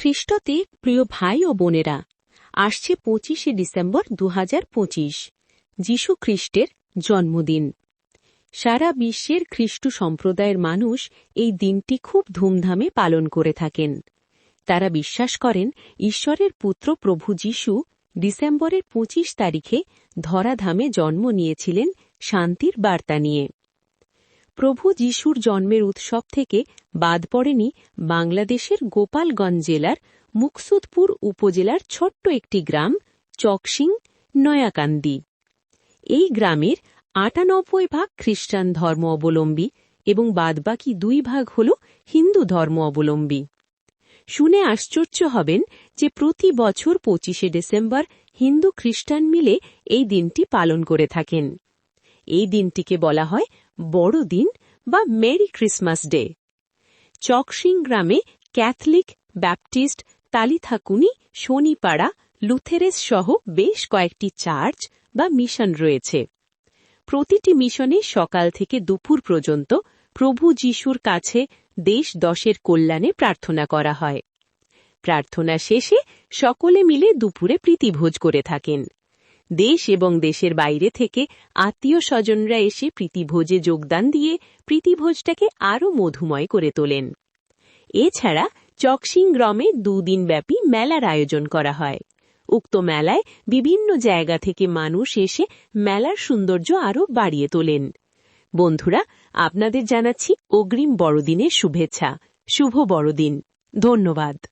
খ্রিস্টতে প্রিয় ভাই ও বোনেরা, আসছে পঁচিশে ডিসেম্বর দু হাজার পঁচিশ, যীশু খ্রিস্টের জন্মদিন। সারা বিশ্বের খ্রিস্ট সম্প্রদায়ের মানুষ এই দিনটি খুব ধুমধামে পালন করে থাকেন। তারা বিশ্বাস করেন ঈশ্বরের পুত্র প্রভু যীশু ডিসেম্বরের পঁচিশ তারিখে ধরাধামে জন্ম নিয়েছিলেন শান্তির বার্তা নিয়ে। প্রভু যিশুর জন্মের উৎসব থেকে বাদ পড়েনি বাংলাদেশের গোপালগঞ্জ জেলার মুকসুদপুর উপজেলার ছোট্ট একটি গ্রাম, চকসিং, নয়াকান্দি। এই গ্রামের আটানব্বই ভাগ খ্রিস্টান ধর্ম অবলম্বী এবং বাদবাকি দুই ভাগ হল হিন্দু ধর্ম অবলম্বী। শুনে আশ্চর্য হবেন যে প্রতি বছর পঁচিশে ডিসেম্বর হিন্দু খ্রিস্টান মিলে এই দিনটি পালন করে থাকেন। এই দিনটিকে বলা হয় বড়দিন বা মেরি ক্রিসমাস ডে। চকসিং গ্রামে ক্যাথলিক, ব্যাপটিস্ট, তালিথাকুনি, শনিপাড়া, লুথেরেস সহ বেশ কয়েকটি চার্চ বা মিশন রয়েছে। প্রতিটি মিশনে সকাল থেকে দুপুর পর্যন্ত প্রভু যিশুর কাছে দেশ দশের কল্যাণে প্রার্থনা করা হয়। প্রার্থনা শেষে সকলে মিলে দুপুরে প্রীতিভোজ করে থাকেন। দেশ এবং দেশের বাইরে থেকে আত্মীয় স্বজনরা এসে প্রীতিভোজে যোগদান দিয়ে প্রীতিভোজটাকে আরও মধুময় করে তোলেন। এছাড়া চকসিং গ্রামে দুদিনব্যাপী মেলার আয়োজন করা হয়। উক্ত মেলায় বিভিন্ন জায়গা থেকে মানুষ এসে মেলার সৌন্দর্য আরও বাড়িয়ে তোলেন। বন্ধুরা, আপনাদের জানাচ্ছি অগ্রিম বড়দিনের শুভেচ্ছা। শুভ বড়দিন। ধন্যবাদ।